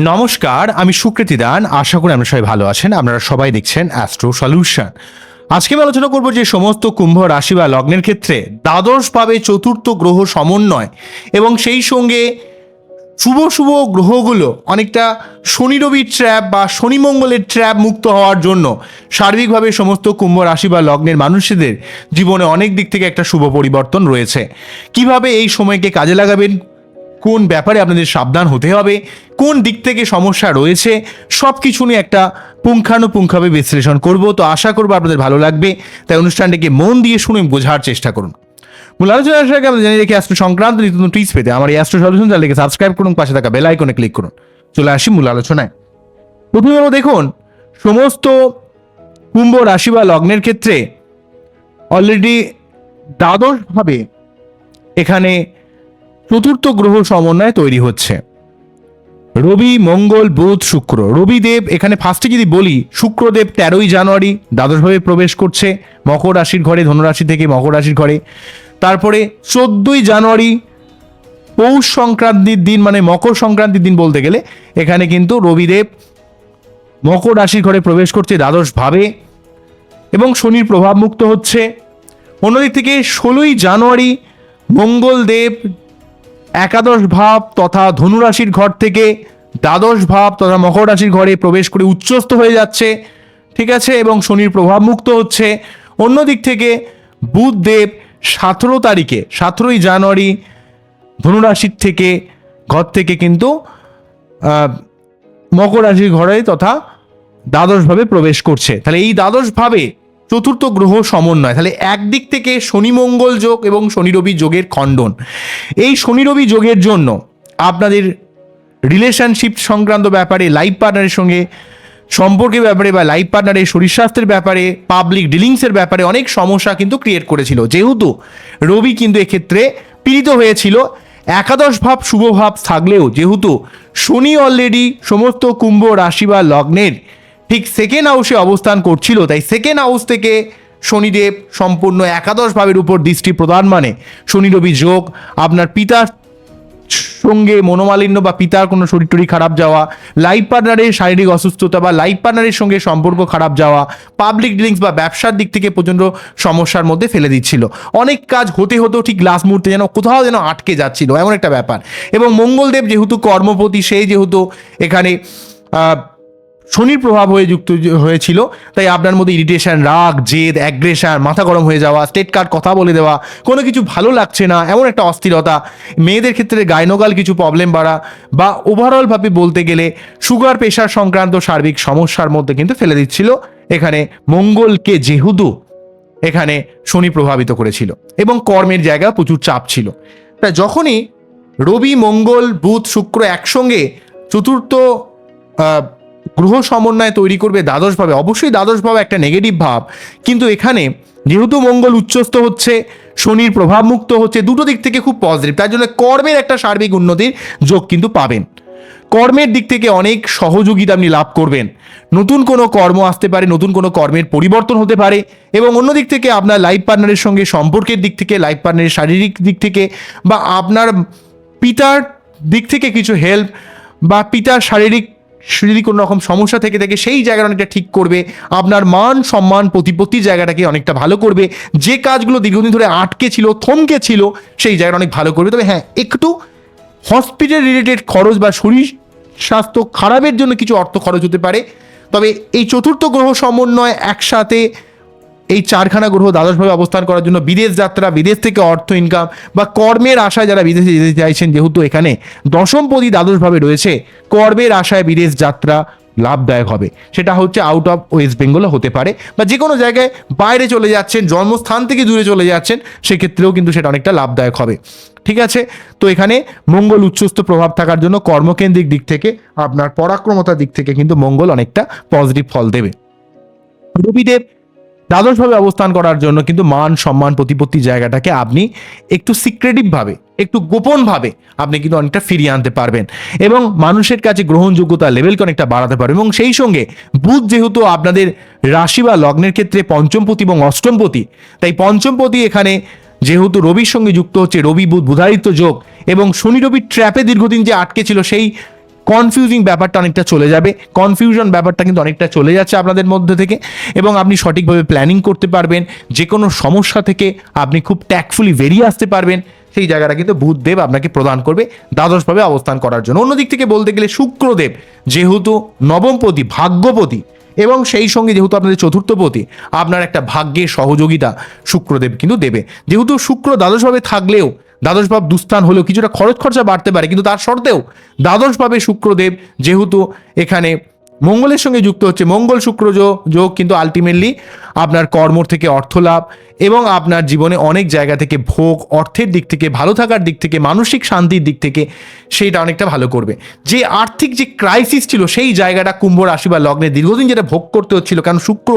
নমস্কার, আমি সুকৃতি দান। আশা করি আপনারা সবাই ভালো আছেন। আপনারা সবাই দেখছেন অ্যাস্ট্রো সলিউশন আজকে আমি আলোচনা করব যে সমস্ত কুম্ভ রাশি বা লগ্নের ক্ষেত্রে দ্বাদশ দ্বাদশভাবে চতুর্থ গ্রহ সমন্বয় এবং সেই সঙ্গে শুভ শুভ গ্রহগুলো অনেকটা শনি রবির ট্র্যাপ বা শনি মঙ্গলের ট্র্যাপ মুক্ত হওয়ার জন্য সার্বিকভাবে সমস্ত কুম্ভ রাশি বা লগ্নের মানুষদের জীবনে অনেক দিক থেকে একটা শুভ পরিবর্তন রয়েছে। কীভাবে এই সময়কে কাজে লাগাবেন? কোন ব্যাপারে আপনাদের সাবধান হতে হবে, কোন দিক থেকে সমস্যা রয়েছে সব কিছু নিয়ে একটা পুঙ্খানুপুঙ্খাভাবে বিশ্লেষণ করব। তো আশা করব আপনাদের ভালো লাগবে। তাই অনুষ্ঠানটিকে মন দিয়ে শুনে বোঝার চেষ্টা করুন। মূল আলোচনা আসার আগে আমরা জানিয়ে রেখে অ্যাস্ট্রো সংক্রান্ত নিত্য টিপস পেতে। আমার এই অ্যাস্ট্রো সলিউশন চ্যানেলকে সাবস্ক্রাইব করুন, পাশে থাকা বেল আইকনে ক্লিক করুন। চলে আসি মূল আলোচনায়। প্রথমে আমরা দেখুন, সমস্ত কুম্ভ রাশি বা লগ্নের ক্ষেত্রে অলরেডি দ্বাদশভাবে এখানে চতুর্থ গ্রহ সমন্বয় তৈরি হচ্ছে। রবি, মঙ্গল, বুধ, শুক্র। রবিদেব, এখানে ফার্স্টে যদি বলি, শুক্রদেব তেরোই জানুয়ারি দ্বাদশভাবে প্রবেশ করছে, মকর রাশির ঘরে, ধনুরাশি থেকে মকর রাশির ঘরে। তারপরে চোদ্দই জানুয়ারি পৌষ সংক্রান্তির দিন মানে মকর সংক্রান্তির দিন বলতে গেলে, এখানে কিন্তু রবিদেব মকর রাশির ঘরে প্রবেশ করছে দ্বাদশভাবে এবং শনির প্রভাব মুক্ত হচ্ছে। অন্যদিক থেকে ষোলোই জানুয়ারি মঙ্গলদেব একাদশ ভাব তথা ধনুরাশির ঘর থেকে দ্বাদশ ভাব তথা মকর রাশির ঘরে প্রবেশ করে উচ্চস্থ হয়ে যাচ্ছে, ঠিক আছে? এবং শনির প্রভাব মুক্ত হচ্ছে। অন্য দিক থেকে বুধদেব সতেরো তারিখে, সতেরোই জানুয়ারি ধনুরাশির থেকে, ঘর থেকে কিন্তু মকর রাশির ঘরে তথা দ্বাদশভাবে প্রবেশ করছে। তাহলে এই দ্বাদশভাবে চতুর্থ গ্রহ সমন্বয়। তাহলে একদিক থেকে শনি মঙ্গল যোগ এবং শনি রবি যোগের খণ্ডন। এই শনি রবি যোগের জন্য আপনাদের রিলেশনশিপ সংক্রান্ত ব্যাপারে লাইফ পার্টনারের সঙ্গে, সম্পর্কের ব্যাপারে বা লাইফ পার্টনারের শরীর স্বাস্থ্যের ব্যাপারে পাবলিক ডিলিংসের ব্যাপারে অনেক সমস্যা কিন্তু ক্রিয়েট করেছিল। যেহেতু রবি কিন্তু এক্ষেত্রে পীড়িত হয়েছিল, একাদশ ভাব, শুভ ভাব থাকলেও যেহেতু শনি অলরেডি সমস্ত কুম্ভ রাশি বা লগ্নের ঠিক সেকেন্ড হাউসে অবস্থান করছিল। তাই সেকেন্ড হাউস থেকে শনিদেব সম্পূর্ণ একাদশ ভাবের উপর দৃষ্টি প্রদান মানে শনি রবি যোগ, আপনার পিতার সঙ্গে মনোমালিন্য বা পিতার কোনো শরীর টরীর খারাপ যাওয়া লাইফ পার্টনারের শারীরিক অসুস্থতা বা লাইফ পার্টনারের সঙ্গে সম্পর্ক খারাপ যাওয়া পাবলিক ডিলিংস বা ব্যবসার দিক থেকে প্রচণ্ড সমস্যার মধ্যে ফেলে দিচ্ছিল। অনেক কাজ হতে হতেও ঠিক লাস্ট মুহূর্তে যেন কোথাও যেন আটকে যাচ্ছিল, এমন একটা ব্যাপার। এবং মঙ্গলদেব যেহেতু কর্মপতি সেই যেহেতু এখানে শনির প্রভাব হয়ে যুক্ত হয়েছিল, তাই আপনার মধ্যে ইরিটেশন রাগ, জেদ অ্যাগ্রেশন মাথা গরম হয়ে যাওয়া স্টেট কার্ড কথা বলে দেওয়া, কোনো কিছু ভালো লাগছে না, এমন একটা অস্থিরতা, মেয়েদের ক্ষেত্রে গাইনোগাল কিছু প্রবলেম বাড়া, বা ওভারঅলভাবে বলতে গেলে সুগার প্রেশার সংক্রান্ত সার্বিক সমস্যার মধ্যে কিন্তু ফেলে দিচ্ছিল, এখানে মঙ্গলকে যেহেতু এখানে শনি প্রভাবিত করেছিল, এবং কর্মের জায়গা প্রচুর চাপ ছিল। তাই যখনই রবি, মঙ্গল, বুধ, শুক্র একসঙ্গে চতুর্থ গ্রহ সমন্বয় তৈরি করবে দ্বাদশভাবে। অবশ্যই দ্বাদশভাবে একটা নেগেটিভ ভাব। কিন্তু এখানে যেহেতু মঙ্গল উচ্চস্থ হচ্ছে, শনির প্রভাব মুক্ত হচ্ছে, দুটো দিক থেকে খুব পজিটিভ তার জন্য কর্মের একটা সার্বিক উন্নতির যোগ কিন্তু পাবেন। কর্মের দিক থেকে অনেক সহযোগিতা আপনি লাভ করবেন। নতুন কোনো কর্ম আসতে পারে, নতুন কোনো কর্মের পরিবর্তন হতে পারে এবং অন্য দিক থেকে আপনার লাইফ পার্টনারের সঙ্গে সম্পর্কের দিক থেকে লাইফ পার্টনারের শারীরিক দিক থেকে বা আপনার পিতার দিক থেকে কিছু হেল্প বা পিতার শারীরিক যদি কোনো রকম সমস্যা থেকে থাকে, সেই জায়গাটা অনেকটা ঠিক করবে। আপনার মান সম্মান প্রতিপত্তি জায়গাটাকে অনেকটা ভালো করবে। যে কাজগুলো দীর্ঘদিন ধরে আটকে ছিল, থমকে ছিল, সেই জায়গাটা অনেক ভালো করবে। তবে হ্যাঁ একটু হসপিটাল রিলেটেড খরচ বা শরীর স্বাস্থ্য খারাপের জন্য কিছু অর্থ খরচ হতে পারে। তবে এই চতুর্থ গ্রহ সমন্বয় একসাথে এই চারখানা গ্রহ দ্বাদশভাবে অবস্থান করার জন্য বিদেশ যাত্রা, বিদেশ থেকে অর্থ ইনকাম বা কর্মের আশায় যারা বিদেশে যেতে চাইছেন, যেহেতু এখানে দশমপতি দ্বাদশভাবে রয়েছে, কর্মের আশায় বিদেশ যাত্রা লাভদায়ক হবে। সেটা হচ্ছে আউট অফ ওয়েস্ট বেঙ্গলও হতে পারে বা যে কোনো জায়গায় বাইরে চলে যাচ্ছেন, জন্মস্থান থেকে দূরে চলে যাচ্ছেন, সেক্ষেত্রেও কিন্তু সেটা অনেকটা লাভদায়ক হবে। ঠিক আছে? তো এখানে মঙ্গল উচ্চস্থ প্রভাব থাকার জন্য কর্মকেন্দ্রিক দিক থেকে, আপনার পরাক্রমতার দিক থেকে কিন্তু মঙ্গল অনেকটা পজিটিভ ফল দেবে। রবিদেব দ্বাদশভাবে অবস্থান করার জন্য কিন্তু মান, সম্মান, প্রতিপত্তি জায়গাটাকে আপনি একটু সিক্রেটিভভাবে একটু গোপনভাবে আপনি কিন্তু অনেকটা ফিরিয়ে আনতে পারবেন। এবং মানুষের কাছে গ্রহণযোগ্যতা লেভেলকে অনেকটা বাড়াতে পারবেন। এবং সেই সঙ্গে বুধ যেহেতু আপনাদের রাশি বা লগ্নের ক্ষেত্রে পঞ্চমপতি এবং অষ্টমপতি, তাই পঞ্চমপতি এখানে যেহেতু রবির সঙ্গে যুক্ত হচ্ছে, রবি, বুধ, বুধাদিত্য যোগ এবং শনি রবির ট্র্যাপে দীর্ঘদিন যে আটকে ছিল সেই কনফিউজিং ব্যাপারটা অনেকটা চলে যাবে। কনফিউশন ব্যাপারটা কিন্তু অনেকটা চলে যাচ্ছে আপনাদের মধ্যে থেকে এবং আপনি সঠিকভাবে প্ল্যানিং করতে পারবেন। যে কোনো সমস্যা থেকে আপনি খুব ট্যাকফুলি বেরিয়ে আসতে পারবেন। সেই জায়গাটা কিন্তু বুধদেব আপনাকে প্রদান করবে দ্বাদশভাবে অবস্থান করার জন্য। অন্যদিক থেকে বলতে গেলে শুক্রদেব যেহেতু নবমপতি, ভাগ্যপতি এবং সেই সঙ্গে যেহেতু আপনাদের চতুর্থপতি, আপনার একটা ভাগ্যের সহযোগিতা শুক্রদেব কিন্তু দেবে। যেহেতু শুক্র দ্বাদশভাবে থাকলেও দ্বাদশ ভাব দুস্থান হলেও কিছুটা খরচ খরচা বাড়তে পারে, কিন্তু তার সত্ত্বেও দ্বাদশভাবে শুক্রদেব যেহেতু এখানে মঙ্গলের সঙ্গে যুক্ত হচ্ছে, মঙ্গল শুক্র যোগ যোগ কিন্তু আলটিমেটলি আপনার কর্ম থেকে অর্থ লাভ এবং আপনার জীবনে অনেক জায়গা থেকে ভোগ, অর্থের দিক থেকে, ভালো থাকার দিক থেকে, মানসিক শান্তির দিক থেকে সেইটা অনেকটা ভালো করবে। যে আর্থিক যে ক্রাইসিস ছিল সেই জায়গাটা কুম্ভ রাশি বা লগ্নে দীর্ঘদিন যেটা ভোগ করতে হচ্ছিল, কারণ শুক্র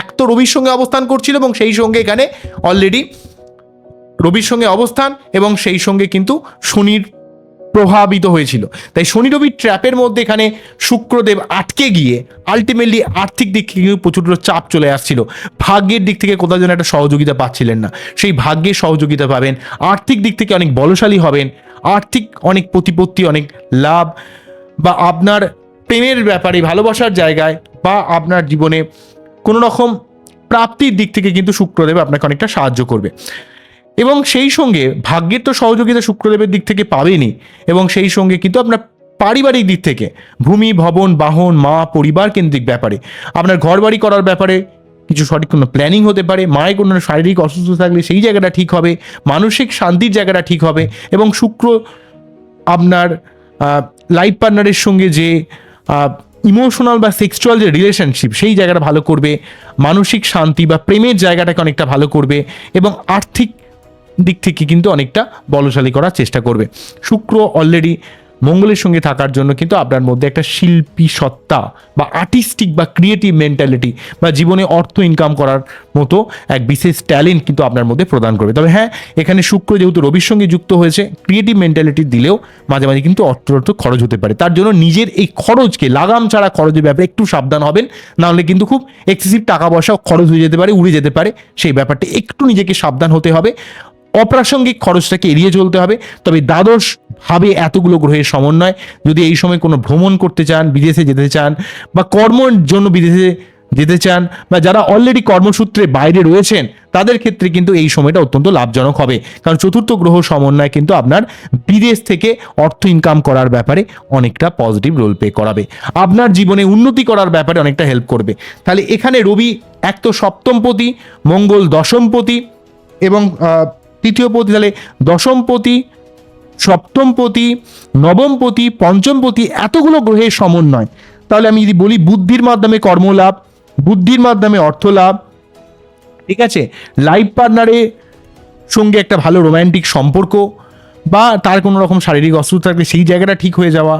এক তো রবির সঙ্গে অবস্থান করছিল এবং সেই সঙ্গে এখানে অলরেডি রবির সঙ্গে অবস্থান এবং সেই সঙ্গে কিন্তু শনির প্রভাবিত হয়েছিল। তাই শনি রবির ট্র্যাপের মধ্যে এখানে শুক্রদেব আটকে গিয়ে আলটিমেটলি আর্থিক দিক থেকে প্রচুর চাপ চলে আসছিল। ভাগ্যের দিক থেকে কোথাও যেন একটা সহযোগিতা পাচ্ছিলেন না। সেই ভাগ্যের সহযোগিতা পাবেন, আর্থিক দিক থেকে অনেক বলশালী হবেন, আর্থিক অনেক প্রতিপত্তি, অনেক লাভ বা আপনার প্রেমের ব্যাপারে ভালোবাসার জায়গায় বা আপনার জীবনে কোনো রকম প্রাপ্তির দিক থেকে কিন্তু শুক্রদেব আপনাকে অনেকটা সাহায্য করবে। এবং সেই সঙ্গে ভাগ্যের তো সহযোগিতা শুক্রদেবের দিক থেকে পাবেনই। এবং সেই সঙ্গে কিন্তু আপনার পারিবারিক দিক থেকে ভূমি, ভবন, বাহন, মা, পরিবার কেন্দ্রিক ব্যাপারে। আপনার ঘর বাড়ি করার ব্যাপারে কিছু সঠিক কোনো প্ল্যানিং হতে পারে, মায়ের কোনো শারীরিক অসুস্থ থাকলে সেই জায়গাটা ঠিক হবে, মানসিক শান্তির জায়গাটা ঠিক হবে এবং শুক্র আপনার লাইফ পার্টনারের সঙ্গে যে ইমোশনাল বা সেক্সুয়াল যে রিলেশনশিপ সেই জায়গাটা ভালো করবে, মানসিক শান্তি বা প্রেমের জায়গাটাকে অনেকটা ভালো করবে এবং আর্থিক দিক থেকে কিন্তু অনেকটা বলশালী করার চেষ্টা করবে। শুক্র অলরেডি মঙ্গলের সঙ্গে থাকার জন্য কিন্তু আপনার মধ্যে একটা শিল্পী সত্তা বা আর্টিস্টিক বা ক্রিয়েটিভ মেন্টালিটি বা জীবনে অর্থ ইনকাম করার মতো এক বিশেষ ট্যালেন্ট কিন্তু আপনার মধ্যে প্রদান করবে। তবে হ্যাঁ এখানে শুক্র যেহেতু রবির সঙ্গে যুক্ত হয়েছে ক্রিয়েটিভ মেন্টালিটি দিলেও মাঝে মাঝে কিন্তু অর্থ অর্থ খরচ হতে পারে। তার জন্য নিজের এই খরচকে, লাগাম ছাড়া খরচের ব্যাপারে একটু সাবধান হবেন নাহলে কিন্তু খুব এক্সেসিভ টাকা পয়সা খরচ হয়ে যেতে পারে, উড়ে যেতে পারে। সেই ব্যাপারটা একটু নিজেকে সাবধান হতে হবে। অপ্রাসঙ্গিক খরচটাকে এড়িয়ে চলতে হবে। তবে দ্বাদশ ভাবে এতগুলো গ্রহের সমন্বয়, যদি এই সময় কোনো ভ্রমণ করতে চান, বিদেশে যেতে চান, বা কর্মর জন্য বিদেশে যেতে চান, বা যারা অলরেডি কর্মসূত্রে বাইরে রয়েছেন, তাদের ক্ষেত্রে কিন্তু এই সময়টা অত্যন্ত লাভজনক হবে। কারণ চতুর্থ গ্রহ সমন্বয় কিন্তু আপনার বিদেশ থেকে অর্থ ইনকাম করার ব্যাপারে অনেকটা পজিটিভ রোল প্লে করাবে। আপনার জীবনে উন্নতি করার ব্যাপারে অনেকটা হেল্প করবে। তাহলে এখানে রবি এক তো সপ্তমপতি, মঙ্গল দশমপতি এবং তৃতীয়পতি তাহলে দশমপতি সপ্তমপতি নবমপতি পঞ্চমপতি এতগুলো গ্রহের সমন্বয়। তাহলে আমি যদি বলি বুদ্ধির মাধ্যমে কর্মলাভ, বুদ্ধির মাধ্যমে অর্থ লাভ ঠিক আছে? লাইফ পার্টনারের সঙ্গে একটা ভালো রোম্যান্টিক সম্পর্ক বা তার কোনো রকম শারীরিক অসুস্থ থাকলে সেই জায়গাটা ঠিক হয়ে যাওয়া,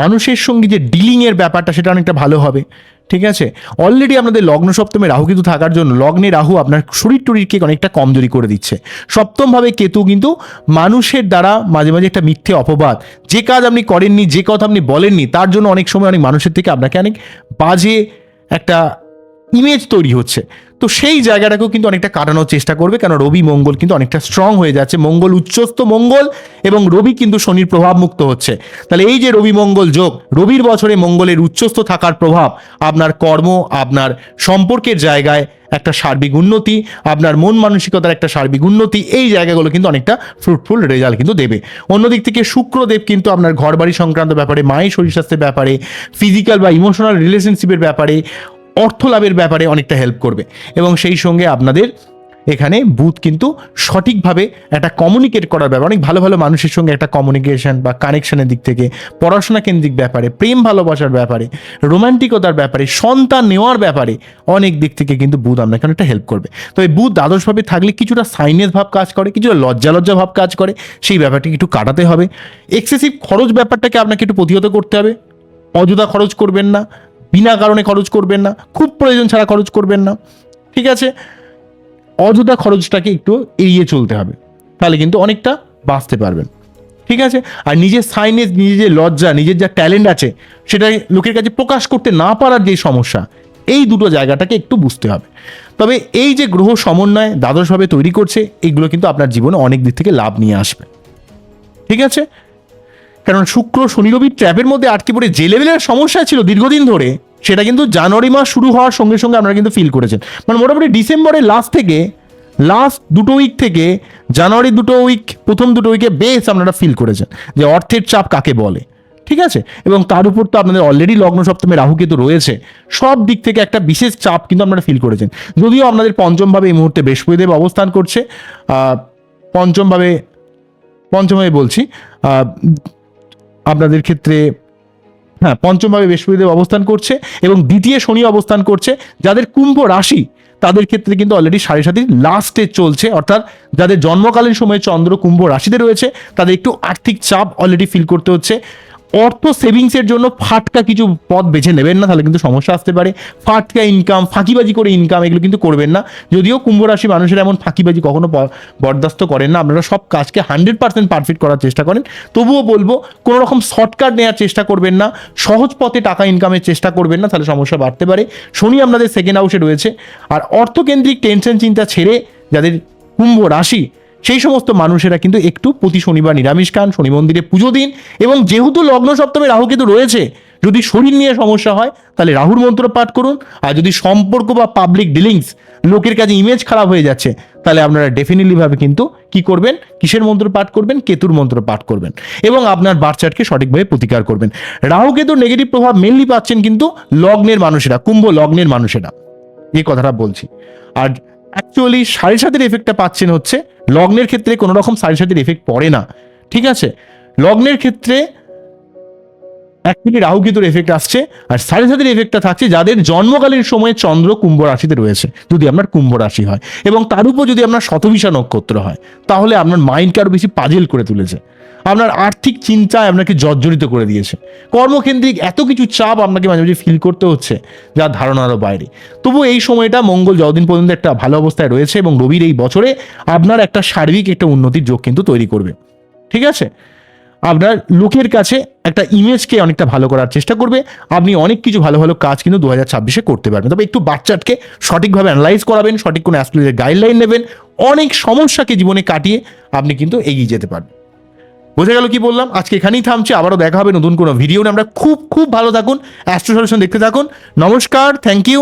মানুষের সঙ্গে যে ডিলিংয়ের ব্যাপারটা সেটা অনেকটা ভালো হবে। ঠিক আছে? অলরেডি আপনাদের লগ্ন সপ্তমে রাহু কিন্তু থাকার জন্য লগ্নে রাহু আপনার শরীর টরীরকে অনেকটা কমজোরি করে দিচ্ছে। সপ্তমভাবে কেতু কিন্তু মানুষের দ্বারা মাঝে মাঝে একটা মিথ্যে অপবাদ। যে কাজ আপনি করেননি, যে কথা আপনি বলেননি, তার জন্য অনেক সময় অনেক মানুষের থেকে আপনাকে অনেক বাজে একটা ইমেজ তৈরি হচ্ছে। তো সেই জায়গাটাকেও কিন্তু অনেকটা কাটানোর চেষ্টা করবে কারণ রবি মঙ্গল কিন্তু অনেকটা স্ট্রং হয়ে যাচ্ছে। মঙ্গল উচ্চস্থ মঙ্গল এবং রবি কিন্তু শনির প্রভাব মুক্ত হচ্ছে। তাহলে এই যে রবি মঙ্গল যোগ, রবির বছরে মঙ্গলের উচ্চস্থ থাকার প্রভাব আপনার কর্ম, আপনার সম্পর্কের জায়গায় একটা সার্বিক উন্নতি, আপনার মন মানসিকতার একটা সার্বিক উন্নতি, এই জায়গাগুলো কিন্তু অনেকটা ফ্রুটফুল রেজাল্ট কিন্তু দেবে। অন্যদিক থেকে শুক্রদেব কিন্তু আপনার ঘরবাড়ি সংক্রান্ত ব্যাপারে, মায়ের শরীর স্বাস্থ্যের ব্যাপারে ফিজিক্যাল বা ইমোশনাল রিলেশনশিপের ব্যাপারে অর্থ লাভের ব্যাপারে অনেকটা হেল্প করবে। এবং সেই সঙ্গে আপনাদের এখানে বুথ কিন্তু সঠিকভাবে একটা কমিউনিকেট করার ব্যাপারে। অনেক ভালো ভালো মানুষের সঙ্গে একটা কমিউনিকেশন বা কানেকশনের দিক থেকে, পড়াশোনা কেন্দ্রিক ব্যাপারে, প্রেম ভালোবাসার ব্যাপারে রোমান্টিকতার ব্যাপারে, সন্তান নেওয়ার ব্যাপারে অনেক দিক থেকে কিন্তু বুধ আপনাকে অনেকটা হেল্প করবে। তবে বুধ দ্বাদশভাবে থাকলে কিছুটা সাইনেস ভাব কাজ করে, কিছুটা লজ্জা লজ্জা ভাব কাজ করে, সেই ব্যাপারটি একটু কাটাতে হবে। এক্সেসিভ খরচ ব্যাপারটাকে আপনাকে একটু প্রতিহত করতে হবে। অযথা খরচ করবেন না। বিনা কারণে খরচ করবেন না, খুব প্রয়োজন ছাড়া খরচ করবেন না, ঠিক আছে? অযথা খরচটাকে একটু এড়িয়ে চলতে হবে, তাহলে কিন্তু অনেকটা বাঁচতে পারবেন, ঠিক আছে? আর নিজের সাইনেস নিজের যে লজ্জা, নিজের যা ট্যালেন্ট আছে, সেটা লোকের কাছে প্রকাশ করতে না পারার যে সমস্যা, এই দুটো জায়গাটাকে একটু বুঝতে হবে। তবে এই যে গ্রহ সমন্বয় দ্বাদশভাবে তৈরি করছে, এগুলো কিন্তু আপনার জীবনে অনেক দিক থেকে লাভ নিয়ে আসবে, ঠিক আছে? কারণ শুক্র, শনি রবির ট্র্যাপের মধ্যে আটকে পড়ে যে লেভেলের সমস্যা ছিল দীর্ঘদিন ধরে, সেটা কিন্তু জানুয়ারি মাস শুরু হওয়ার সঙ্গে সঙ্গে আপনারা কিন্তু ফিল করেছেন। মানে মোটামুটি ডিসেম্বরের লাস্ট থেকে লাস্ট দুটো উইক থেকে জানুয়ারি দুটো উইক প্রথম দুটো উইকে বেশ আপনারা ফিল করেছেন যে অর্থের চাপ কাকে বলে। ঠিক আছে? এবং তার উপর তো আপনাদের অলরেডি লগ্ন সপ্তমে রাহু কেতু রয়েছে, সব দিক থেকে একটা বিশেষ চাপ কিন্তু আপনারা ফিল করেছেন। যদিও আপনাদের পঞ্চমভাবে এই মুহূর্তে বৃহস্পতিদেব অবস্থান করছে পঞ্চমভাবে পঞ্চমভাবে বলছি আপনাদের ক্ষেত্রে হ্যাঁ পঞ্চমভাবে বৃহস্পতিদেব অবস্থান করছে এবং দ্বিতীয় শনি অবস্থান করছে। যাদের কুম্ভ রাশি, তাদের ক্ষেত্রে কিন্তু অলরেডি সাড়ে সাতির লাস্টে চলছে। অর্থাৎ যাদের জন্মকালীন সময়ে চন্দ্র কুম্ভ রাশিতে রয়েছে, তাদের একটু আর্থিক চাপ অলরেডি ফিল করতে হচ্ছে। অর্থ সেভিংসের জন্য ফাটকা কিছু পথ বেছে নেবেন না, তাহলে কিন্তু সমস্যা আসতে পারে। ফাটকা ইনকাম ফাঁকিবাজি করে ইনকাম এগুলো কিন্তু করবেন না। যদিও কুম্ভ রাশি মানুষের এমন ফাঁকিবাজি কখনো বরদাস্ত করেন না। আপনারা সব কাজকে হান্ড্রেড পার্সেন্ট পারফেক্ট করার চেষ্টা করেন। তবুও বলব, কোনো রকম শর্টকাট নেওয়ার চেষ্টা করবেন না। সহজ পথে টাকা ইনকামের চেষ্টা করবেন না, তাহলে সমস্যা বাড়তে পারে। শনি আপনাদের সেকেন্ড হাউসে রয়েছে। আর অর্থকেন্দ্রিক টেনশন চিন্তা ছেড়ে যাদের কুম্ভ রাশি সেই সমস্ত মানুষেরা কিন্তু একটু প্রতি শনিবার নিরামিষ খান, শনি মন্দিরে পুজো দিন এবং যেহেতু লগ্ন সপ্তমে রাহু কিন্তু রয়েছে, যদি শরীর নিয়ে সমস্যা হয়, তাহলে রাহুর মন্ত্র পাঠ করুন। আর যদি সম্পর্ক বা পাবলিক ডিলিংস লোকের কাছে ইমেজ খারাপ হয়ে যাচ্ছে, তাহলে আপনারা ডেফিনেটলি ভাবে কিন্তু কি করবেন? কিসের মন্ত্র পাঠ করবেন? কেতুর মন্ত্র পাঠ করবেন। এবং আপনার বার্চার্টকে সঠিকভাবে প্রতিকার করবেন। রাহু কেতুর নেগেটিভ প্রভাব মেনলি পাচ্ছেন কিন্তু লগ্নের মানুষেরা, কুম্ভ লগ্নের মানুষেরা। এই কথাটা বলছি। আর অ্যাকচুয়ালি সাড়ে সাতের এফেক্টটা পাচ্ছেন হচ্ছে লগ্নের ক্ষেত্রে কোনো রকম সাড়ে সাইডের এফেক্ট পড়ে না। ঠিক আছে? লগ্নের ক্ষেত্রে অ্যাকচুয়ালি রাহু কেতুর এফেক্ট আসছে আর সাড়ে সাতের এফেক্টটা থাকছে যাদের জন্মকালীন সময়ে চন্দ্র কুম্ভ রাশিতে রয়েছে, যদি আপনার কুম্ভ রাশি হয় এবং তার উপর যদি আপনার শতভিসা নক্ষত্র হয়, তাহলে আপনার মাইন্ডকে আরও বেশি পাজেল করে তুলেছে। আপনার আর্থিক চিন্তায় আপনাকে জর্জরিত করে দিয়েছে। কর্মকেন্দ্রিক এত কিছু চাপ আপনাকে মাঝে মাঝে ফিল করতে হচ্ছে যার ধারণারও বাইরে। তবু এই সময়টা মঙ্গল যতদিন পর্যন্ত একটা ভালো অবস্থায় রয়েছে এবং রবির এই বছরে আপনার একটা সার্বিক একটা উন্নতির যোগ কিন্তু তৈরি করবে। ঠিক আছে? আপনার লোকের কাছে একটা ইমেজকে অনেকটা ভালো করার চেষ্টা করবে। আপনি অনেক কিছু ভালো ভালো কাজ কিন্তু দু হাজার ছাব্বিশে করতে পারবেন। তবে একটু বাচ্চাটকে সঠিকভাবে অ্যানালাইজ করাবেন, সঠিক কোনো অ্যাস্ট্রোলজির গাইডলাইন নেবেন, অনেক সমস্যাকে জীবনে কাটিয়ে আপনি কিন্তু এগিয়ে যেতে পারবেন। বোঝা গেল কি বললাম? আজকে এখানেই থামছে, আবারও দেখা হবে নতুন কোনো ভিডিও আমরা খুব খুব ভালো থাকুন অ্যাস্ট্রো সলিউশন দেখতে থাকুন। নমস্কার থ্যাংক ইউ